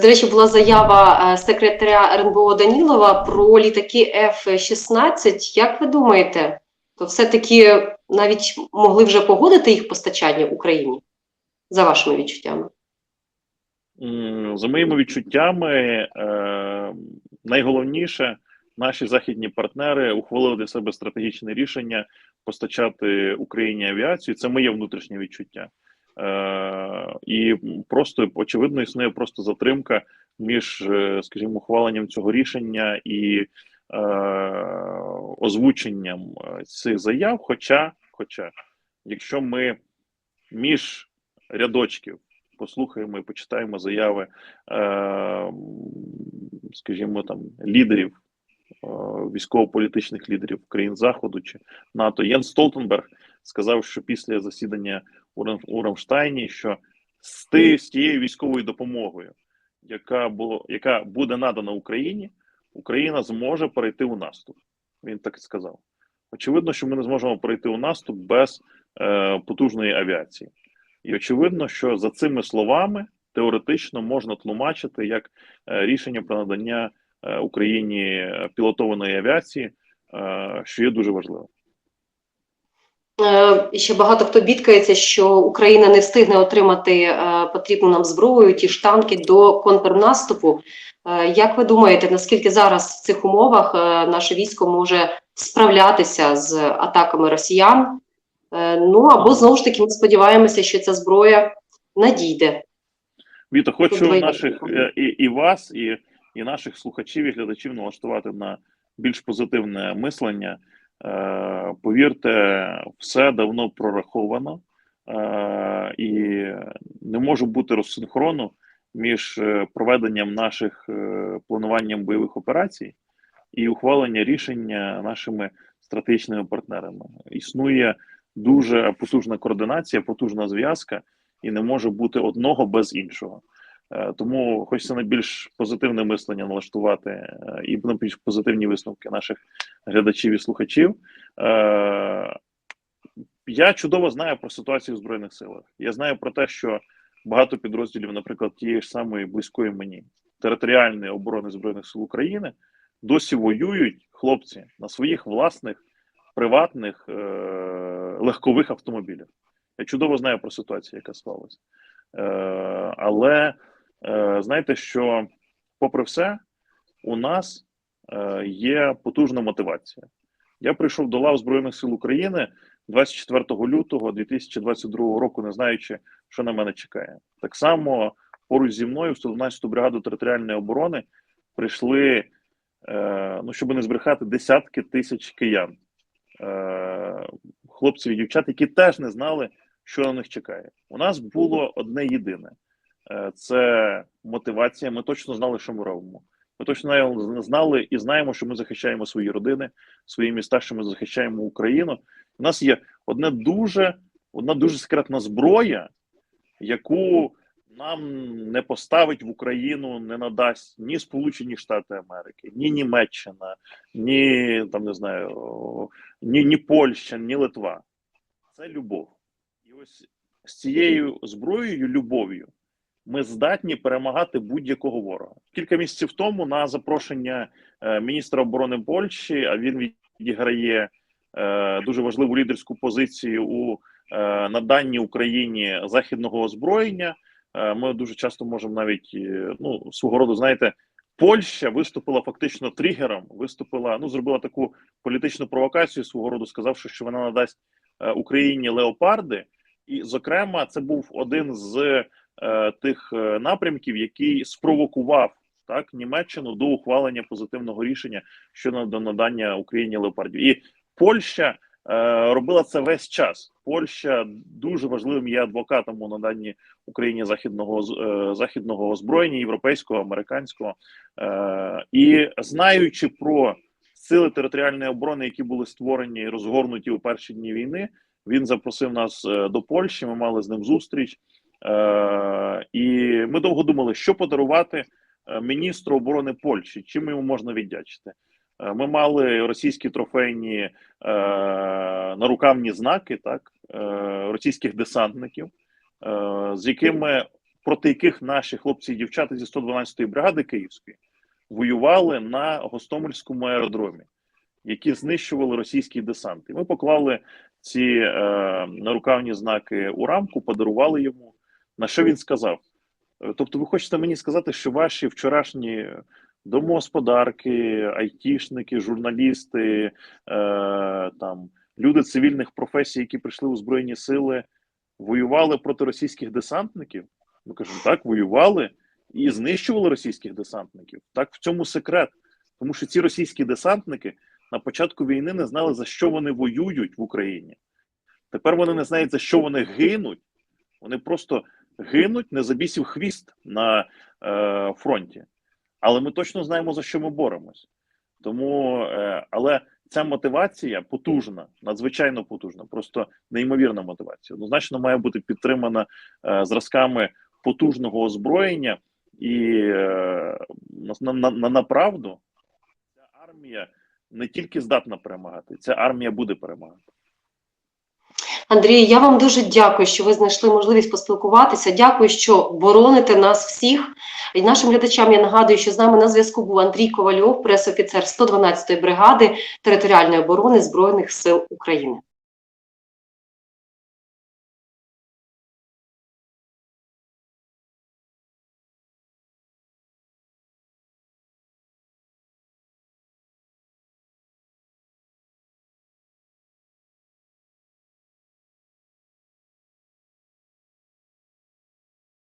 До речі, була заява е, секретаря РНБО Данілова про літаки F-16. Як ви думаєте, то все-таки навіть могли вже погодити їх постачання Україні за вашими відчуттями? За моїми відчуттями, е, найголовніше, наші західні партнери ухвалили для себе стратегічне рішення постачати Україні авіацію. Це моє внутрішнє відчуття. Е, І просто очевидно існує просто затримка між, е, скажімо, ухваленням цього рішення і е, озвученням цих заяв. Хоча, хоча, якщо ми між рядочків послухаємо і почитаємо заяви, скажімо, там лідерів, військово-політичних лідерів країн Заходу чи НАТО. Єн Столтенберг сказав, що після засідання у Рам- у Рамштайні, що з, ти, з тією військовою допомогою, яка було, яка буде надана Україні, Україна зможе перейти у наступ. Він так і сказав. Очевидно, що ми не зможемо перейти у наступ без е, потужної авіації. І очевидно, що за цими словами теоретично можна тлумачити як е, рішення про надання е, Україні е, пілотованої авіації, е, що є дуже важливо. Е, Ще багато хто бідкається, що Україна не встигне отримати е, потрібну нам зброю, ті ж танки до контрнаступу. Е, Як ви думаєте, наскільки зараз в цих умовах наше військо може справлятися з атаками росіян? Ну або знову ж таки ми сподіваємося, що ця зброя надійде. Віто, хочу наших і, і вас, і, і наших слухачів і глядачів налаштувати на більш позитивне мислення. Е, повірте, все давно прораховано, е, і не може бути розсинхрону між е, проведенням наших плануванням бойових операцій і ухвалення рішення нашими стратегічними партнерами. Існує дуже потужна координація, потужна зв'язка, і не може бути одного без іншого. Е, Тому хочеться на більш позитивне мислення налаштувати е, і на більш позитивні висновки наших глядачів і слухачів. Е, Я чудово знаю про ситуацію в Збройних силах. Я знаю про те, що багато підрозділів, наприклад, тієї ж самої близької мені територіальної оборони Збройних сил України досі воюють хлопці на своїх власних приватних легкових автомобілях. Я чудово знаю про ситуацію, яка склалася. Але знаєте, що, попри все, у нас е, є потужна мотивація. Я прийшов до лав Збройних сил України 24 лютого 2022 року, не знаючи, що на мене чекає. Так само поруч зі мною в 112-ту бригаду територіальної оборони прийшли, е, ну щоб не збрехати, десятки тисяч киян, е, хлопців і дівчат, які теж не знали, що на них чекає. У нас було одне єдине: Е, це мотивація. Ми точно знали, що ми робимо. Ми точно знали і знаємо, що ми захищаємо свої родини, свої міста, що ми захищаємо Україну. У нас є одне дуже, одна дуже секретна зброя, яку нам не поставить в Україну, не надасть ні Сполучені Штати Америки, ні Німеччина, ні там не знаю, ні, ні Польща, ні Литва. Це любов. І ось з цією зброєю, любов'ю, ми здатні перемагати будь-якого ворога. Кілька місяців тому на запрошення е, міністра оборони Польщі, а він відіграє е, дуже важливу лідерську позицію у е, наданні Україні західного озброєння. Ми дуже часто можемо навіть ну свого роду, знаєте, Польща виступила фактично тригером, виступила, ну зробила таку політичну провокацію свого роду, сказавши, що вона надасть Україні леопарди, і, зокрема, це був один з тих е, напрямків, який спровокував так Німеччину до ухвалення позитивного рішення щодо надання Україні леопардів. І Польща е, робила це весь час. Польща дуже важливим є адвокатом у наданні Україні західного е, західного озброєння, європейського, американського. Е, і знаючи про сили територіальної оборони, які були створені і розгорнуті у перші дні війни, він запросив нас е, до Польщі. Ми мали з ним зустріч. Е, і ми довго думали, що подарувати е, міністру оборони Польщі, чим йому можна віддячити. Е, Ми мали російські трофейні нарукавні знаки, так російських десантників, з якими проти яких наші хлопці і дівчата зі 112-ї бригади Київської воювали на Гостомельському аеродромі, які знищували російський десант. І ми поклали ці нарукавні знаки у рамку, подарували йому. На що він сказав? Е, Тобто, ви хочете мені сказати, що ваші вчорашні домогосподарки, айтішники, журналісти, е, там люди цивільних професій, які прийшли у збройні сили, воювали проти російських десантників? Ми кажемо, так, воювали і знищували російських десантників. Так, в цьому секрет. Тому що ці російські десантники на початку війни не знали, за що вони воюють в Україні. Тепер вони не знають, за що вони гинуть. Вони просто гинуть не за бісів хвіст на е, фронті. Але ми точно знаємо, за що ми боремось. Тому, е, але ця мотивація потужна, надзвичайно потужна, просто неймовірна мотивація. Однозначно має бути підтримана е, зразками потужного озброєння, і е, на, на, на, на правду ця армія не тільки здатна перемагати, ця армія буде перемагати. Андрій, я вам дуже дякую, що ви знайшли можливість поспілкуватися. Дякую, що бороните нас всіх. І нашим глядачам я нагадую, що з нами на зв'язку був Андрій Ковальов, пресофіцер 112-ї бригади територіальної оборони Збройних сил України.